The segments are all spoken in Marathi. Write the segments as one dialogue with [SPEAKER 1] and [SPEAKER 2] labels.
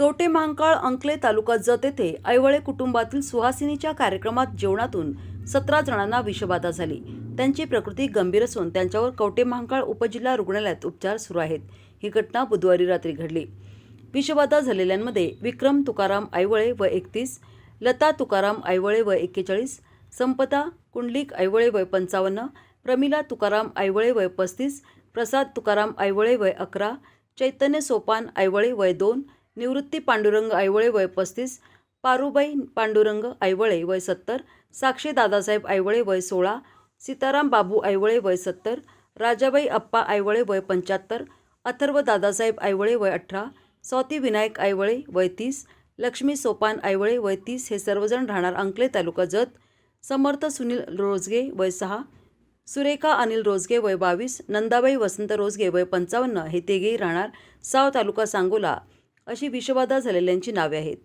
[SPEAKER 1] कवटे महांकाळ अंकले तालुका जत येथे ऐवळे कुटुंबातील सुहासिनीच्या कार्यक्रमात जेवणातून सतरा जणांना विषबाधा झाली. त्यांची प्रकृती गंभीर असून त्यांच्यावर कवटे महांकाळ उपजिल्हा रुग्णालयात उपचार सुरू आहेत. ही घटना बुधवारी रात्री घडली. विषबाधा झालेल्यांमध्ये विक्रम तुकाराम ऐवळे व एकतीस लता तुकाराम ऐवळे व एक्केचाळीस संपदा कुंडलिक ऐवळे वय पंचावन्न प्रमिला तुकाराम ऐवळे वय पस्तीस प्रसाद तुकाराम ऐवळे वय अकरा चैतन्य सोपान ऐवळे वय दोन निवृत्ती पांडुरंग ऐवळे वय पस्तीस पारुबाई पांडुरंग ऐवळे वय सत्तर साक्षी दादासाहेब ऐवळे वय सोळा सीताराम बाबू ऐवळे वय सत्तर राजाबाई अप्पा ऐवळे वय पंच्याहत्तर अथर्व दादासाहेब ऐवळे वय अठरा स्वाती विनायक ऐवळे वय तीस लक्ष्मी सोपान ऐवळे वय तीस हे सर्वजण राहणार अंकले तालुका जत समर्थ सुनील रोजगे वय सहा सुरेखा अनिल रोजगे वय बावीस नंदाबाई वसंत रोजगे वय पंचावन्न हे तेगेही राहणार साव तालुका सांगोला. अशी विषबाधा झालेल्यांची नावे आहेत.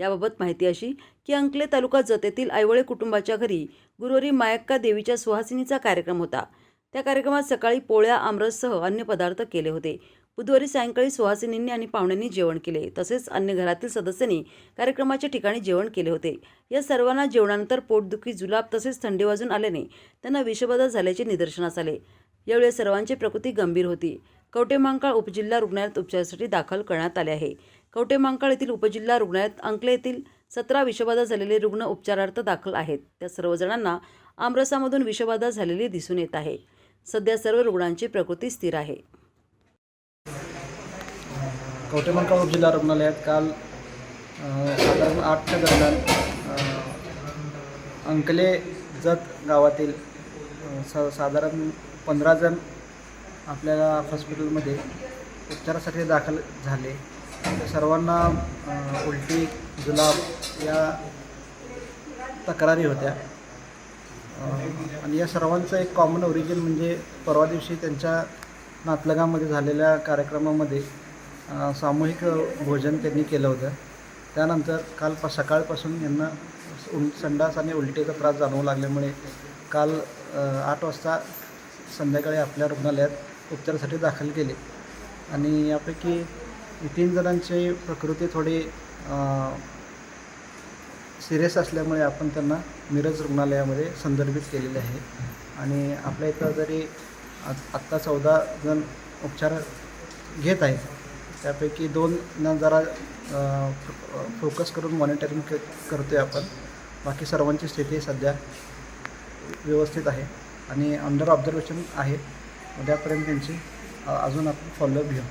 [SPEAKER 1] याबाबत माहिती अशी की अंकले तालुका जतेतील येथील ऐवळे कुटुंबाच्या घरी गुरुवारी मायक्का देवीच्या सुहासिनीचा कार्यक्रम होता. त्या कार्यक्रमात सकाळी पोळ्या आमरससह अन्य पदार्थ केले होते. बुधवारी सायंकाळी सुहासिनींनी आणि पाहुण्यांनी जेवण केले. तसेच अन्य घरातील सदस्यांनी कार्यक्रमाच्या ठिकाणी जेवण केले होते. या सर्वांना जेवणानंतर पोटदुखी जुलाब तसेच थंडी वाजून आल्याने त्यांना विषबाधा झाल्याचे निदर्शनास आले. यावेळी सर्वांची प्रकृती गंभीर होती. कवटेमांकाळ उपजिल्हा रुग्णालयात उपचारासाठी दाखल करण्यात आले आहे. कवटेमांकाळ येथील उपजिल्हा रुग्णालयात अंकले येथील सतरा विषबाधा झालेले रुग्ण उपचारार्थ दाखल आहेत. त्या सर्वजणांना आमरसामधून विषबाधा झालेली दिसून येत आहे. सध्या सर्व रुग्णांची प्रकृती स्थिर आहे.
[SPEAKER 2] कवटेमंकाळ उपजिल्हा रुग्णालयात काल साधारण आठच्या दरम्यान अंकले जत गावातील स साधारण पंधरा जण आपल्याला हॉस्पिटलमध्ये उपचारासाठी दाखल झाले. त्या सर्वांना उलटी जुलाब या तक्रारी होत्या. आणि या सर्वांचं एक कॉमन ओरिजिन म्हणजे परवा दिवशी त्यांच्या नातलगामध्ये झालेल्या कार्यक्रमामध्ये सामूहिक भोजन त्यांनी केलं होतं. त्यानंतर काल प सकाळपासून यांना उल संडास आणि उलटीचा त्रास जाणवू लागल्यामुळे काल आठ वाजता संध्याकाळी आपल्या रुग्णालयात उपचारासाठी दाखल केले. आणि यापैकी तीन जणांची प्रकृती थोडी सिरियस असल्यामुळे आपण त्यांना मिरज रुग्णालयामध्ये संदर्भित केलेले आहे. आणि आपल्या इथं जरी आत्ता चौदा जण उपचार घेत आहेत त्यापैकी दोन जण जरा फोकस करून मॉनिटरिंग करतो आहे आपण. बाकी सर्वांची स्थिती सध्या व्यवस्थित आहे. आणि अंडर ऑब्झर्वेशन आहे. उद्यापर्यंत त्यांची अजून आपण फॉलोअप घेऊ.